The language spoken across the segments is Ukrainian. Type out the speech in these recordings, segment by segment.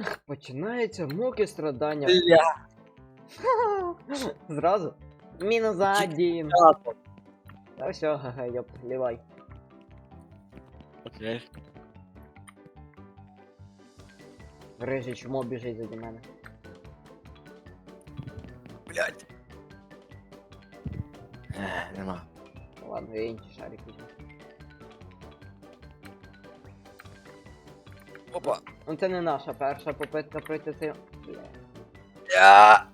Ах, починаються муки страдання. Бля. Зразу. Мінус один. Тато. Та все, ага, йоп, лівай. Окей. Рижий чмо біжить заді мене. Блять. Е, нема. Ладно, я інший шарик візьму. Опа. Ну це не наша перша попитка пройти цей. Я.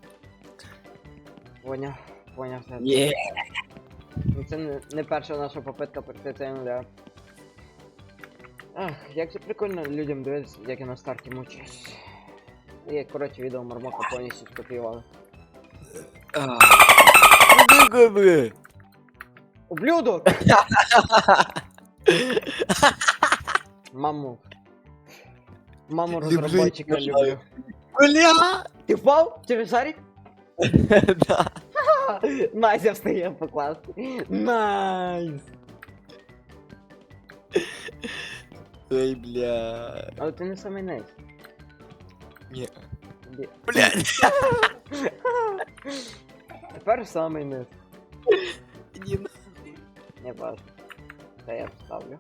Поняв, поняв все. Є. Ну це не, не перша наша попитка пройти цей нуля. Ах, як це прикольно людям дивитися, як я на старті мучусь. І, коротше, відео Мармока повністю скопіювали. Ну, бля. Ублюдок! Маму. Маму її, люблю. Бля. Ти впав? Через шарик? Да. Найс, я встаю покласти. Найс! Ой, бля. Але ти не самий найс. Ні. Ді- Блять. Тепер самий низ. Іди на. Не важно. Це я вставлю.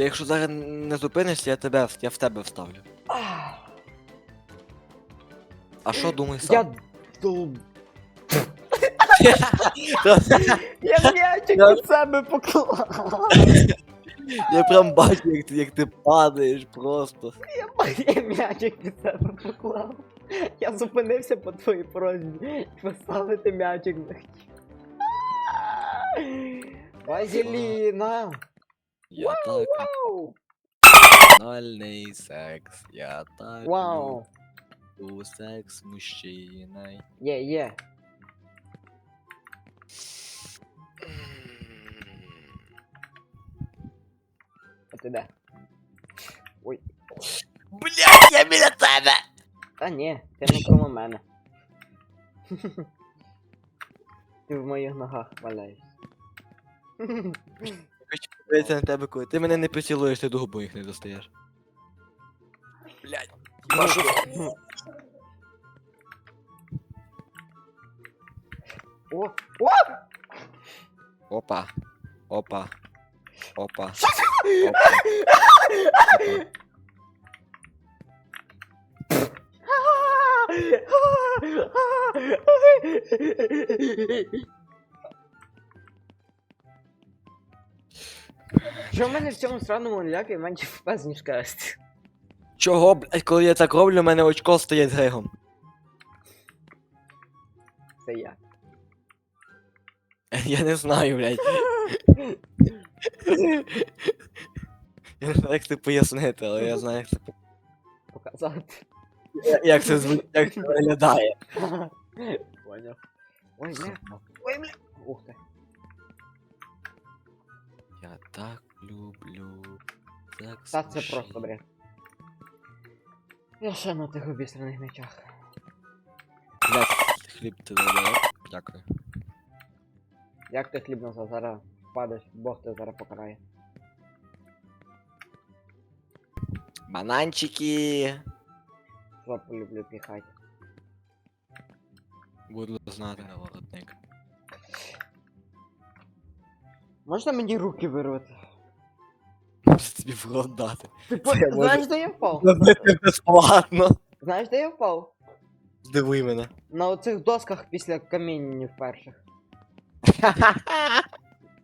Ти якщо зараз не зупинишся, я тебе я в тебе вставлю. А що думаєш Я сам? дол... Я... Я м'ячик Я- від себе поклав. я прям бачу, як ти, як ти падаєш просто. Я, я м'ячик від себе поклав. Я зупинився по твоїй просьбі. Поставити м'ячик захотів. Вазеліна! Я так Вау! анальний секс. Я так Вау! люблю секс з мужчиною. Є, є. А ти де? Ой. Блять, я біля тебе! Та ні, ти не коло мене. Ти в моїх ногах валяєшся. Хочу подивитися на тебе, коли ти мене не поцілуєш, ти до губ моїх не достаєш. Блять. Машу. О! О! Опа. Опа. Опа. Опа. Що в мене в цьому сраному лякі менше FPS, ніж каст? Чого, блять, коли я так роблю, у мене очко стоять грегом. Це я. Я не знаю, блядь. Я не знаю, як це пояснити, але я знаю, як це, Показати. як це, зву- як це виглядає. Поняв. Ой, бля. Ой, бля. Ух ти. Я так. Та це просто бред. Я ще на тих обісраних мечах. Блядь, хліб ти додав. Дякую. Як ти хліб назад зараз впадеш, Бог тебе зараз покарає. Бананчики. Жопу люблю піхати. Буду знати на воротник. Можна мені руки вирвати? Можу тобі в рот дати. Ти по... Я можу- де я впав? Зробити безплатно. Знаєш, де я впав? Здивуй мене. На оцих досках після камінів перших.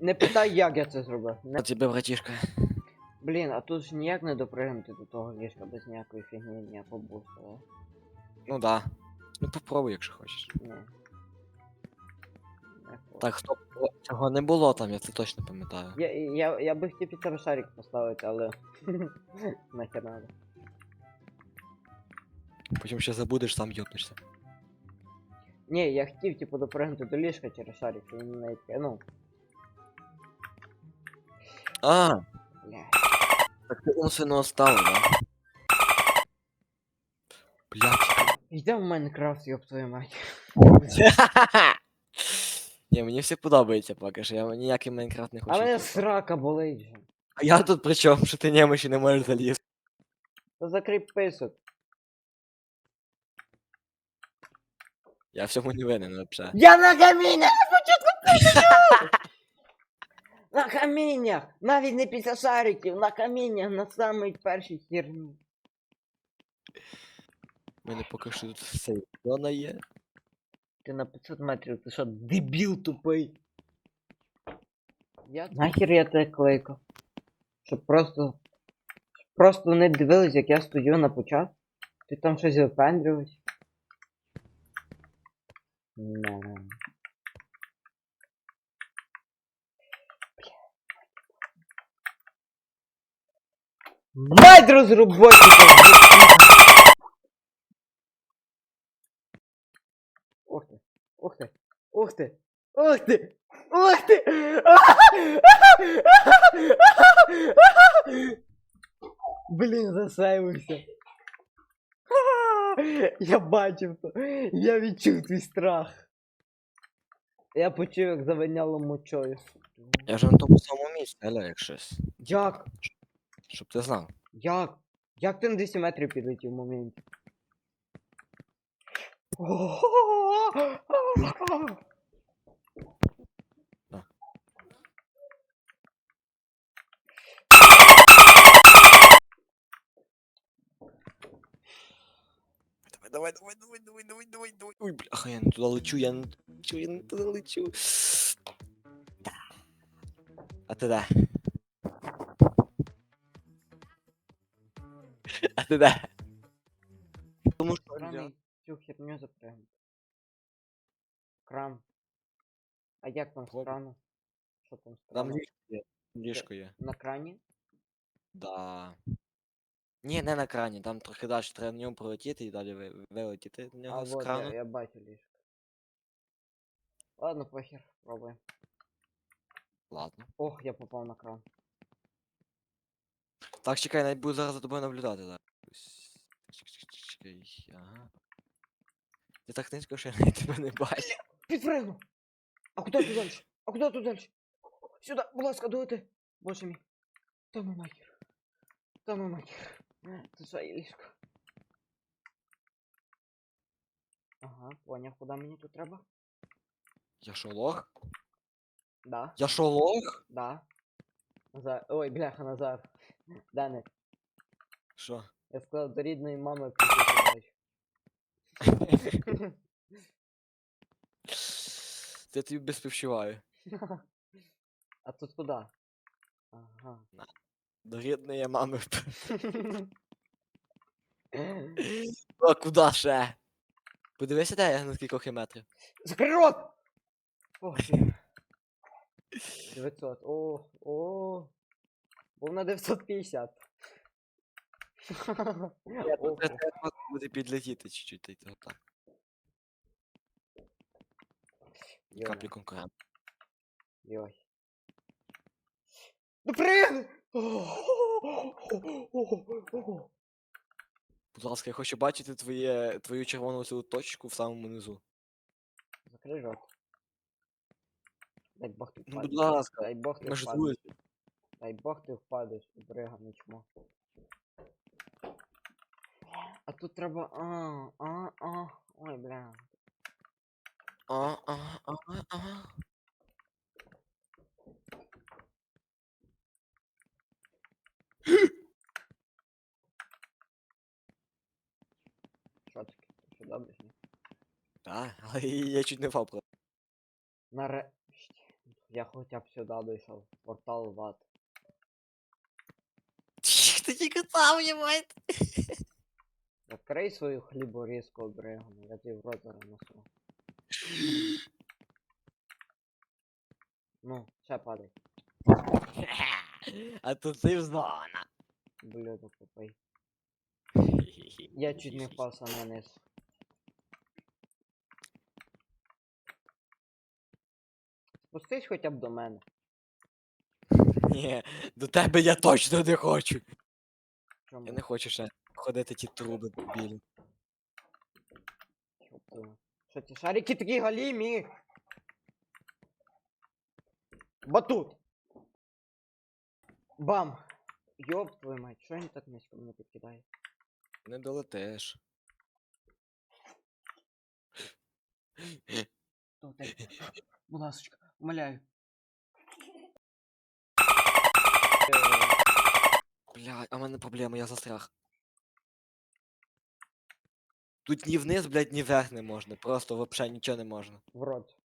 Не питай, як я це зробив. Не... А тебе, братішка. Блін, а тут ж ніяк не допригнути до того ліжка без ніякої фігні, ніякого бусту. Ну да. Ну попробуй, якщо хочеш. Ні. Так, стоп, цього не було там, я це точно пам'ятаю. Я, я, я би хотів під тебе шарик поставити, але. Нахер надо. Потім ще забудеш, сам йопнешся. Ні, я хотів, типу, допригнути до ліжка через шарик, і навіть. Ну, А, бля. так ти умственно оставив, да? Блять. Йде в Майнкрафт, ёб твою мать. Ні, мені все подобається поки що, я ніякий Майнкрафт не хочу. йти. срака болить же. А я тут при чому, що ти немощі не можеш залізти? То закрий писок. Я в цьому не винен вообще. Я на! Спочатку На каміннях! Навіть не після шариків, на каміннях, на самій першій херні. У мене поки що тут все зона є. Ти на 500 метрів, ти що, дебіл тупий? Я... Нахер я тебе кликав? Щоб просто... Щоб просто не дивились, як я стою на початку? Ти там щось випендрювався? Не. Мать розроботчика! Ух ух ти, ух ти, ух ти, ух ти! Блін, засейвився. Я бачив то. Я відчув твій страх. Я почув, як завиняло мочою. Я вже на тому самому місці, але як щось. Як? Щоб ти знав. Як? Як ти на 200 метрів підлетів в моменті? Давай, давай, давай, давай, давай, давай, давай, давай. Ой, бляха, я не туди лечу, я не лечу, я не туди лечу. А ти де? А ти де? Тому що Краний цю херню запрягнути. Кран. А як там з Хлоп. крану? Що там з там краном? ліжко є. Ліжко є. На крані? Да. Ні, не на крані, там трохи далі треба на ньому пролетіти і далі ви- вилетіти в А нього з вот, крану. я, я бачу ліжко. Ладно, похер, пробуємо. Ладно. Ох, я попав на кран. Так, чекай, навіть буду зараз за тобою наблюдати. Чекай, чекай, чекай, Ага. Ти так низько, що я навіть тебе не бачу. Підпригну! А куди тут дальше? А куди тут дальше? Сюди, будь ласка, дуйте. Боже мій. Та ну нахер. Та ну нахер. Це своє ліжко. Ага, поняв, куди мені тут треба? Я що, лох? Да, Я що, лох? да. Назар. Ой, бляха, Назар. Денис, Що? я сказав до рідної мами прийти. Це тобі без співчуваю. А тут куди? Ага. До рідної мами. А куди ще? Подивися, де я на скількох метрів. Закрий рот! Ох, ти. 900. О, о. Був на 950. Ого. Це треба буде підлетіти чуть-чуть, та й того так. Йой, Каплі конкурент. Йой. Ну пригни! Будь ласка, я хочу бачити твоє, твою червону цю точку в самому низу. Закрий рот. Дай Бог ти Ну, будь впадеш. ласка, Дай Бог ти Ми ж впадеш. друзі. Дай Бог ти впадеш, бригане чмо. А тут треба. А, а, а. Ой, бля. А, а, а, а. Що таке? Ти Що добре? чи ні? Так, але я чуть не впав. просто. Нарешті. Я хоча б сюди дійшов. Портал в ад. Ти тільки сам єбать. Закрий свою хліборізку обригану, я тобі в рот зараз несу. Ну, ще падай. А тут ти зона. Блюдо попий. Я чуть не впав саме вниз. Спустись хоча б до мене. Ні, до тебе я точно не хочу. Чому? Я не хочу ще ходити ті труби білі. Що ці шарики такі галімі? Батут! Бам! Йоп твою мать, що він так низько мене підкидає? Не долетиш. Тут, будь ласочка, умоляю. Блядь, а в мене проблема, я застряг. Тут ні вниз, блядь, ні вверх не можна. Просто вообще нічого не можна. В рот.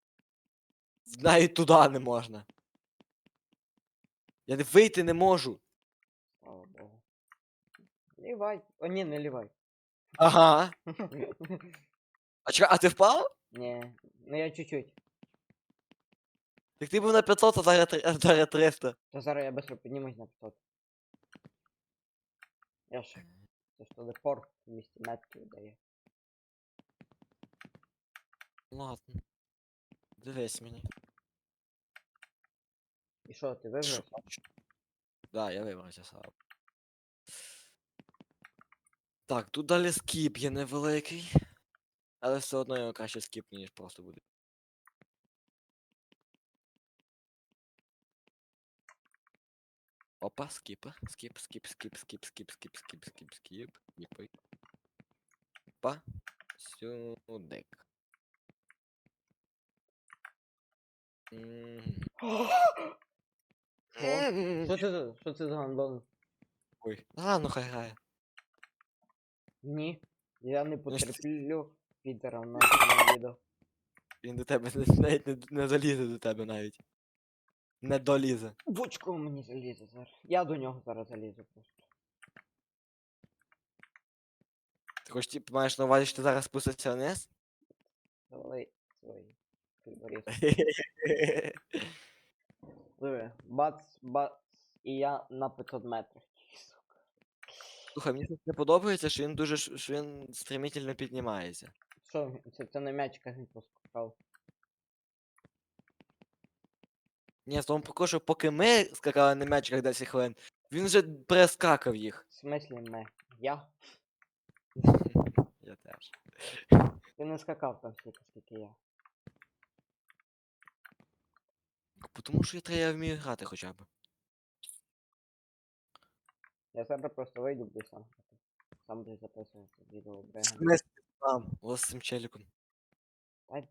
Навіть туди не можна. Я не вийти не можу. Слава Богу. Лівай. О, ні, не лівай. Ага. А чекай, а ти впав? Ні, ну я чуть-чуть. Так ти був на 500, а зараз три- а зараз 300. То зараз я быстро піднімусь на 500. Я ж. Це ж телепорт 200 метрів дає. Ладно. Дивись мені. І що, ти вибрав? Да, я вибрався сам. Так, тут далі скіп є невеликий. Але все одно його краще скіпну, ніж просто буде. Опа, скіпи. Скіп, скіп, скіп, скіп, скіп, скіп, скіп, скіп, скіп. Опа. Сюдик. Що це за що це за гандон? Ой. А, ну хай грає. Ні. Я не Ну, потерплю підера на цьому відео. Він до тебе не- навіть не, не залізе до тебе навіть. Не долізе. В очко мені залізе зараз. Я до нього зараз залізу просто. Ти хоч типу маєш на увазі, що ти зараз спустишся вниз? Давай свої. Диви, бац, бац, і я на 500 метрах. Сука. Слухай, мені не подобається, що він дуже ш- що він стремительно піднімається. Що, це, це на м'ячиках він поскакав. Ні, з тому поки що, поки ми скакали на м'ячиках 10 хвилин, він вже перескакав їх. В смислі ми? Я? Я теж. Ти не скакав там стільки, скільки я. Тому що я треба вмію грати хоча б. Я зараз просто вийду, буду сам. Сам буду записувати відео Брега. Не там, ось з цим челіком. Та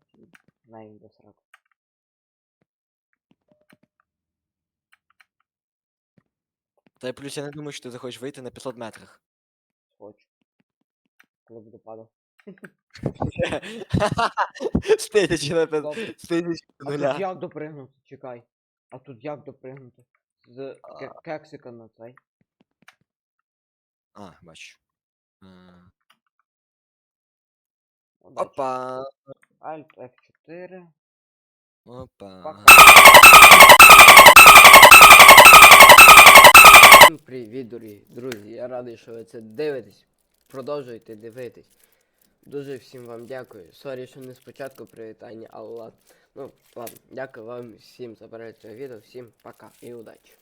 знаю до сраку. Та й плюс я не думаю, що ти захочеш вийти на 500 метрах. Хочу. Коли буду падав. З тисячі на п'ят- Добре. з тисячі А тут нуля. як допригнути? Чекай. А тут як допригнути? З ке- кексика на цей. А, бачу. Е, Удачі. Опа. Alt F4. Опа. Пока. Всім привіт, дорогі друзі. Я радий, що ви це дивитесь. Продовжуйте дивитись. Дуже всім вам дякую. Сорі, що не спочатку привітання, але ладно. Ну, ладно, дякую вам всім за перегляд цього відео. Всім пока і удачі.